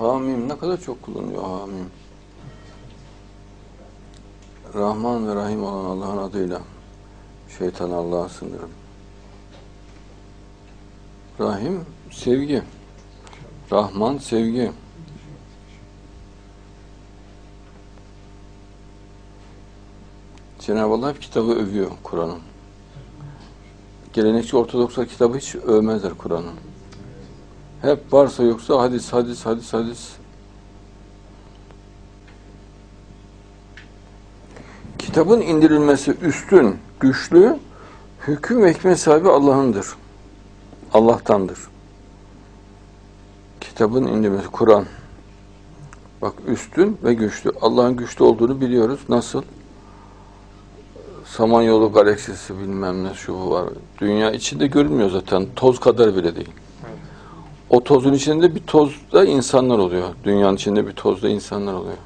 Hamim ne kadar çok kullanıyor hamim. Rahman ve Rahim olan Allah'ın adıyla şeytan Allah'a sınırım. Rahim sevgi. Rahman sevgi. Cenab-ı Allah kitabı övüyor Kur'an'ın. Gelenekçi Ortodokslar kitabı hiç övmezler Kur'an'ın. Hep varsa yoksa hadis, hadis, hadis, hadis. Kitabın indirilmesi üstün, güçlü, hüküm ve hikmet sahibi Allah'ındır. Allah'tandır. Kitabın indirilmesi, Kur'an. Bak üstün ve güçlü. Allah'ın güçlü olduğunu biliyoruz. Nasıl? Samanyolu galaksisi bilmem ne şu var. Dünya içinde görünmüyor zaten. Toz kadar bile değil. O tozun içinde bir tozda insanlar oluyor. Dünyanın içinde bir tozda insanlar oluyor.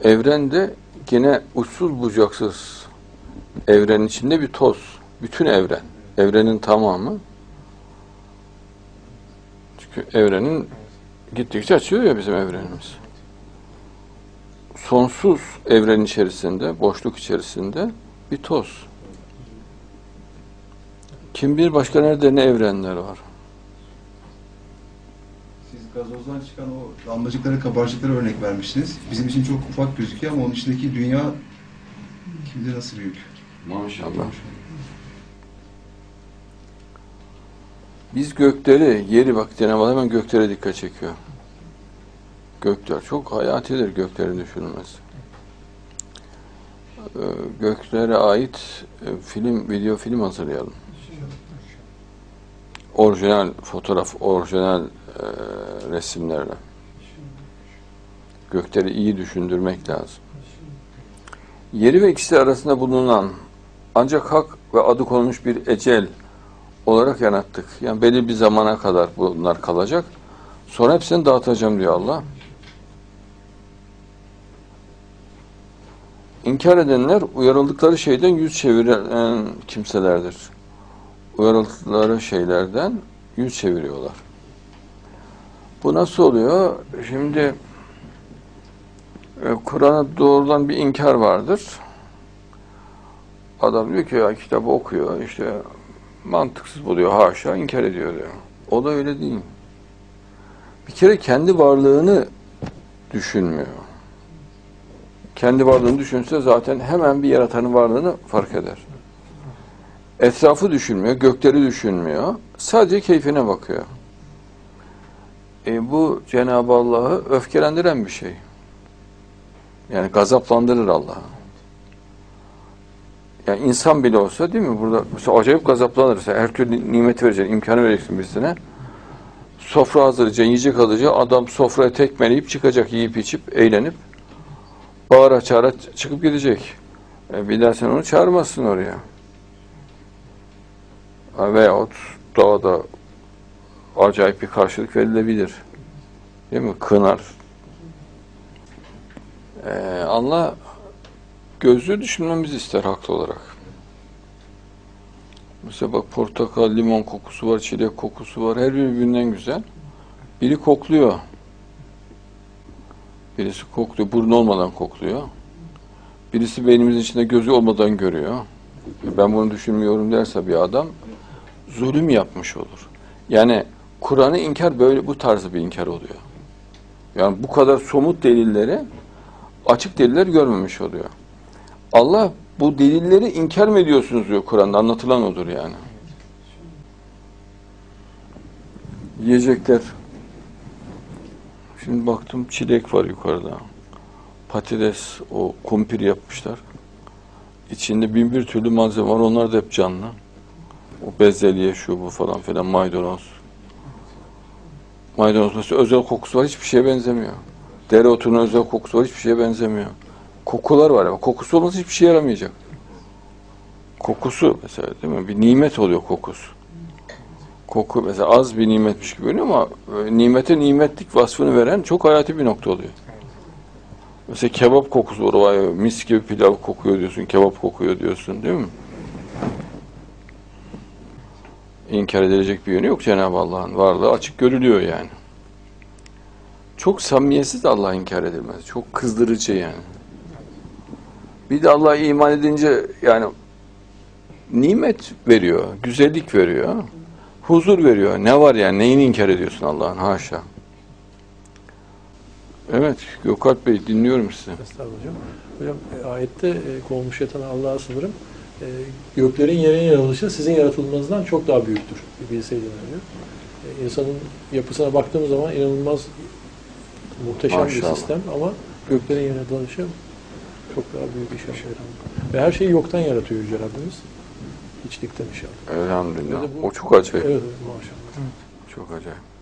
Evrende yine uçsuz bucaksız evrenin içinde bir toz. Bütün evren. Evrenin tamamı. Çünkü evrenin gittikçe açıyor ya bizim evrenimiz. Sonsuz evren içerisinde, boşluk içerisinde bir toz. Kim bilir başka nerede ne evrenler var. Siz gazozdan çıkan o damlacıklara, kabarcıklara örnek vermiştiniz. Bizim için çok ufak gözüküyor ama onun içindeki dünya kim bilir nasıl büyük. Maşallah. Biz gökleri, yeri bak Cenab-ı hemen göklere dikkat çekiyor. Gökler çok hayatidir göklerin düşünülmesi. Ee, Göklere ait e, film, video film hazırlayalım. Orijinal fotoğraf, orijinal e, resimlerle. Gökleri iyi düşündürmek lazım. Yeri ve ikisi arasında bulunan ancak hak ve adı konulmuş bir ecel olarak yarattık. Yani belli bir zamana kadar bunlar kalacak. Sonra hepsini dağıtacağım diyor Allah. İnkar edenler uyarıldıkları şeyden yüz çeviren kimselerdir. Uyarıldıkları şeylerden yüz çeviriyorlar. Bu nasıl oluyor? Şimdi e, Kur'an'a doğrudan bir inkar vardır. Adam diyor ki ya kitabı okuyor işte mantıksız buluyor haşa inkar ediyor diyor. O da öyle değil. Bir kere kendi varlığını düşünmüyor. Kendi varlığını düşünse zaten hemen bir yaratanın varlığını fark eder. Etrafı düşünmüyor, gökleri düşünmüyor. Sadece keyfine bakıyor. E, bu Cenab-ı Allah'ı öfkelendiren bir şey. Yani gazaplandırır Allah'ı. Yani insan bile olsa değil mi? Burada mesela acayip gazaplanırsa her türlü nimet vereceksin, imkanı vereceksin birisine. Sofra hazırlayacaksın, yiyecek alacaksın. Adam sofraya tekmeleyip çıkacak, yiyip içip, eğlenip bağıra çağıra çıkıp gidecek. E, bir daha sen onu çağırmazsın oraya. Veyahut doğada acayip bir karşılık verilebilir. Değil mi? Kınar. Ee, Allah gözlüğü düşünmemizi ister haklı olarak. Mesela bak portakal, limon kokusu var, çilek kokusu var. Her biri birbirinden güzel. Biri kokluyor. Birisi kokluyor, burnu olmadan kokluyor. Birisi beynimizin içinde gözü olmadan görüyor. Ben bunu düşünmüyorum derse bir adam zulüm yapmış olur. Yani Kur'an'ı inkar böyle bu tarzı bir inkar oluyor. Yani bu kadar somut delilleri açık deliller görmemiş oluyor. Allah bu delilleri inkar mı ediyorsunuz diyor Kur'an'da anlatılan odur yani. Yiyecekler. Şimdi baktım çilek var yukarıda. Patates, o kumpir yapmışlar. İçinde bin bir türlü malzeme var. Onlar da hep canlı. O bezelye, şu bu falan filan, maydanoz. Maydanoz mesela özel kokusu var, hiçbir şeye benzemiyor. Dereotunun özel kokusu var, hiçbir şeye benzemiyor. Kokular var ama kokusu olmasa hiçbir şey yaramayacak. Kokusu mesela değil mi? Bir nimet oluyor kokusu. Koku mesela az bir nimetmiş gibi görünüyor ama e, nimete nimetlik vasfını veren çok hayati bir nokta oluyor. Mesela kebap kokusu var, mis gibi pilav kokuyor diyorsun, kebap kokuyor diyorsun değil mi? İnkar edilecek bir yönü yok Cenab-ı Allah'ın varlığı açık görülüyor yani. Çok samimiyetsiz Allah inkar edilmez. Çok kızdırıcı yani. Bir de Allah'a iman edince yani nimet veriyor, güzellik veriyor, huzur veriyor. Ne var yani? Neyini inkar ediyorsun Allah'ın? Haşa. Evet, Gökalp Bey dinliyorum sizi. Estağfurullah hocam. Hocam e, ayette e, kovulmuş yatan Allah'a sınırım. E, göklerin yerin yaratılışı sizin yaratılmanızdan çok daha büyüktür. Bir bilseydin diyor. E, insanın yapısına baktığımız zaman inanılmaz muhteşem Maşallah. bir sistem ama göklerin yaratılışı çok daha büyük iş yapıyor. Ve her şeyi yoktan yaratıyor Yüce Rabbimiz. Hiçlikten inşallah. Elhamdülillah. Bu- O çok acayip. Evet, evet maşallah. Çok acayip.